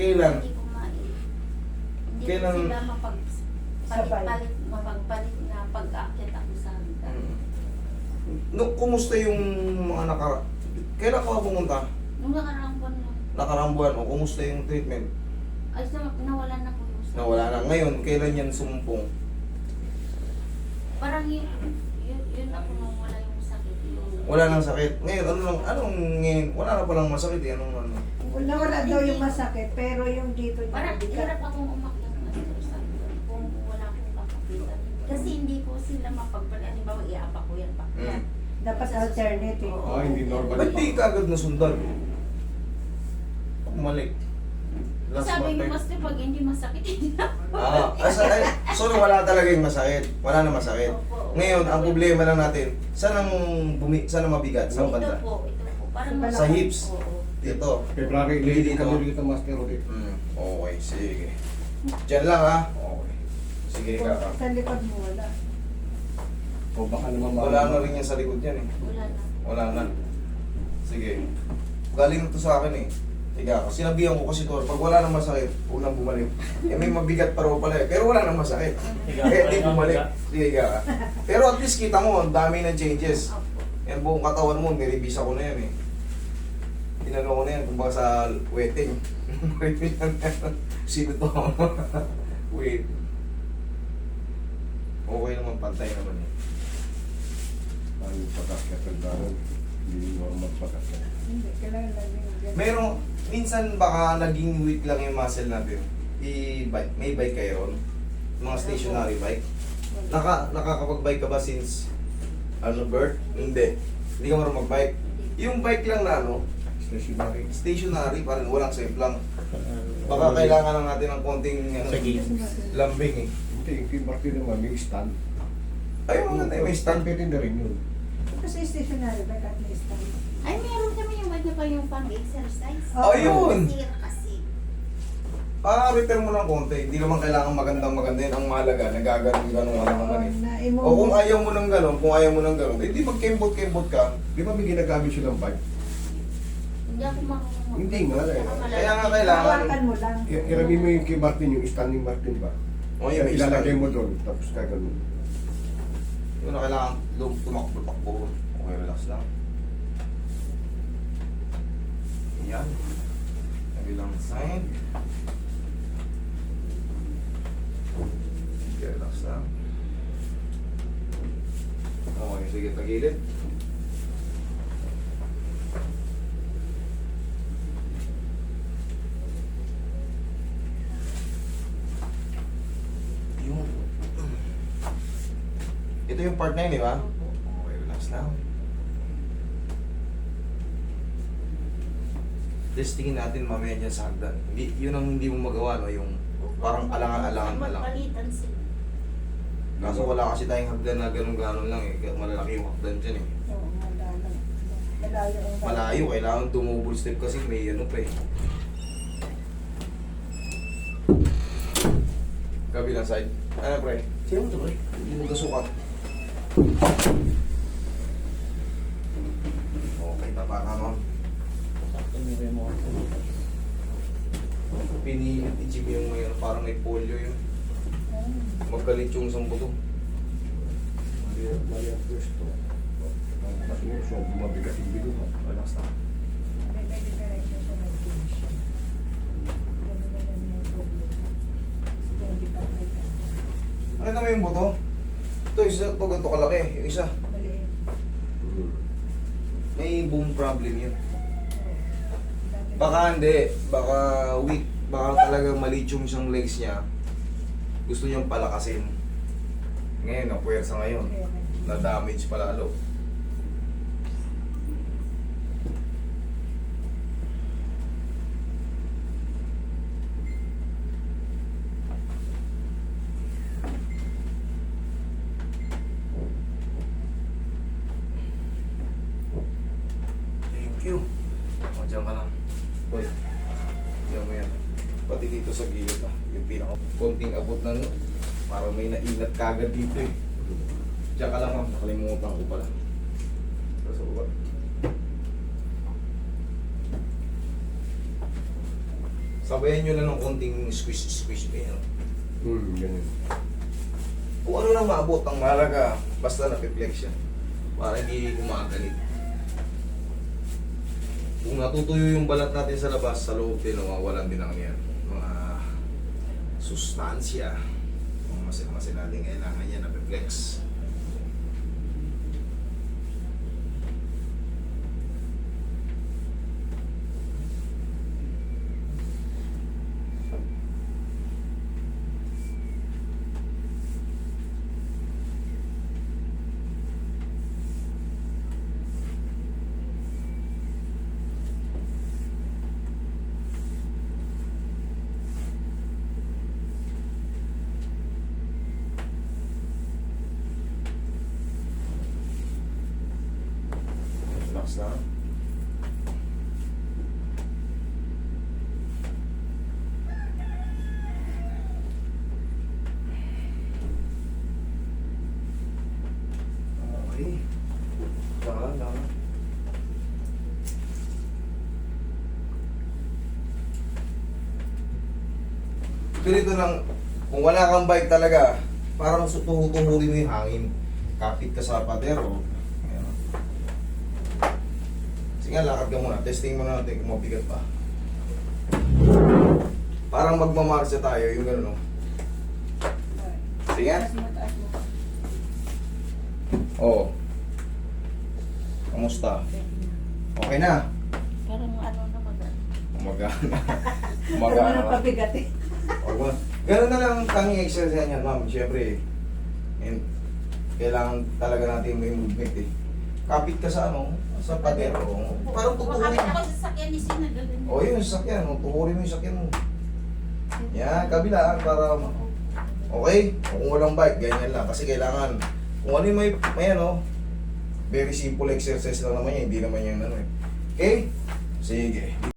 Kailan? Hindi ko ma... Hindi Kailan- sila mapagpalit na pag-aakyat ako sa hagdan. Mm. No, kumusta yung mga nakara... Kailan ka pumunta? Nung nakaraang buwan Nakarang buwan o kumusta yung treatment? ay na, nawala na po yung sakit. Nawala na. Ngayon, kailan yan sumumpong? Parang yun, yun, yun ako nung wala yung sakit. Yung, Wala nang sakit. Ngayon, ano lang, anong ngayon? Wala na palang masakit eh. Anong ano? Wala, wala daw yung masakit, pero yung dito niya. Parang bigat. hirap akong umakyat ng hagdan kung wala akong kakapitan. Kasi hindi ko sila mapagpalit. Halimbawa, iaapa ko yan pa. Mm. Dapat alternative. Oo. Ah, hindi normal. Ba't di ka agad nasundan? Bumalik. Last Sabi mo. Master, pag hindi masakit, hindi na ako. Ah, asa, ay, so wala talaga yung masakit. Wala na masakit. Opo. Ngayon, ang problema lang natin, saan ang bumi, saan ang mabigat? Saan Ito banda? po, ito po. Parang Sa hips? Oo. Dito. Kay Brake, Hindi hindi dito. kami dito master ulit. Hmm, okay, sige. Diyan lang ha. Okay. Sige ka. ka. Sa likod mo, wala. O baka naman Wala na rin yan sa likod yan eh. Wala na. Wala na. Sige. Galing to sa akin eh. Tiga ka. Sinabihan ko kasi to, pag wala nang masakit, huwag nang bumalik. Eh may mabigat pa raw pala eh. Pero wala nang masakit. Eh di bumalik. Sige ka. Pero at least kita mo, ang dami ng changes. Yan buong katawan mo, nirevisa ko na yan eh. Tinanong ko na yan, kumbaga sa wedding. Sino to? Wait. Okay naman, pantay naman eh. Ang pagkakyat ng dalan, hindi normal pagkakyat. Hindi, kailangan lang yung. Merong, minsan baka naging weak lang yung muscle natin. I-bike, may bike kayo ron? Mga stationary bike. Naka, nakakapag-bike ka ba since, ano, birth? Hindi. Hindi ka marunong mag-bike. Yung bike lang na ano, Stationary. stationary pa rin, walang safe lang. Baka kailangan lang natin ng konting ano, Sige. lambing eh. Hindi, yung kay Martin naman, may stand. Ay, maganda eh, may stand. Pwede na rin yun. Kasi stationary bike at least. time. Ay, meron kami yung ano pa yung pang-exercise. Oh, Ayun! Sira kasi. Ah, repair mo ng konti. Hindi naman kailangan magandang maganda yun. Ang mahalaga, nagaganon ganun ka naman eh. na O kung ayaw mo ng gano'n, kung ayaw mo ng gano'n, eh di magkembot-kembot ka. Di ba may ginagamit silang bike? Hindi ako mag- Hindi nga eh. Kaya nga kailangan. Hawakan mo lang. I- Irami mo yung kay Martin, yung stand ni Martin ba? O yun, may Ilalagay mo doon, tapos kagano'n. Yun na kailangan lum tumakbo-takbo. Okay, relax lang. Yan. Kabilang side. Okay, relax lang. Okay, sige, tagilid. Yun. Ito yung part na yun, di ba? Okay, relax lang. Testingin natin mamaya dyan sa hagdan. Hindi, yun ang hindi mo magawa, no? Yung parang alangan-alangan na lang. Magpalitan sila. Kaso wala kasi tayong hagdan na ganun-ganon lang eh. Kaya Malalaki yung hagdan dyan eh. Oo, malayo. Malayo ang Malayo, kailangan tumubol step kasi may ano pa eh. Kabilang side. Ano pre? Sino mo to pre? Hindi mo kasukat. Okay, tapa ka ma'am. Pinilit ni Jimmy yung may ano, parang may polio yun. Magkalit yung isang buto. Mali ang pwesto. Kasi yung so, mabigat yung bigo mo. Relax na. Na. Nakita mo yung buto? Ito, isa ito ganito kalaki. Yung isa, Maliit. may boom problem yun. Baka hindi, baka weak, baka talagang maliit yung isang legs niya. Gusto niyang palakasin. Ngayon, napuwersa ngayon. Kaya nag- Na-damage pala alo. Thank you. O, dyan ka lang. Boy, dyan mo yan. Pati dito sa gilid ah. Yung pinaka konting abot na no. Parang may nainat kagad dito eh. Diyan ka lang ma'am. Nakalimutan ko pala. Sa baba. Sabayan nyo na ng konting squish, squish. Ayan. Hmm, ganun. Kung ano lang maabot, ang mahalaga, basta na-reflex siya. Para hindi kumakalit. Kung natutuyo yung balat natin sa labas, sa loob din, nawawalan din ang yan. Mga sustansya. Mga masin-masin natin kailangan yan, na-reflex. Relax na. Okay. Dahan, dahan. Ganito lang, kung wala kang bike talaga, parang tutuhuri mo yung hangin. Kapit ka sa pader, o. Ayan. Sige, lakad ka muna. Testing muna natin kung mabigat pa. Parang magmamarcha tayo, yung gano'n, no? Sige. Oo. Kamusta? Okay na? Parang ano na mag Umagana. Wala Umagana. na pabigat eh. Oo. Ganun na lang ang tanging exercise yan, ma'am. Siyempre, and, kailangan talaga natin may movement eh. Kapit ka sa ano, sa pader. oo. Parang tuturin. Makapit ako sa sakyan ni Sina doon. O yun, yung sakyan. O, tukurin mo yung sakyan mo. Yan, kabila. Para, okay? O, kung walang bike, ganyan lang. Kasi kailangan, kung ano yung may, may ano, very simple exercise lang naman yan. Hindi naman yan ano eh. Okay? Sige.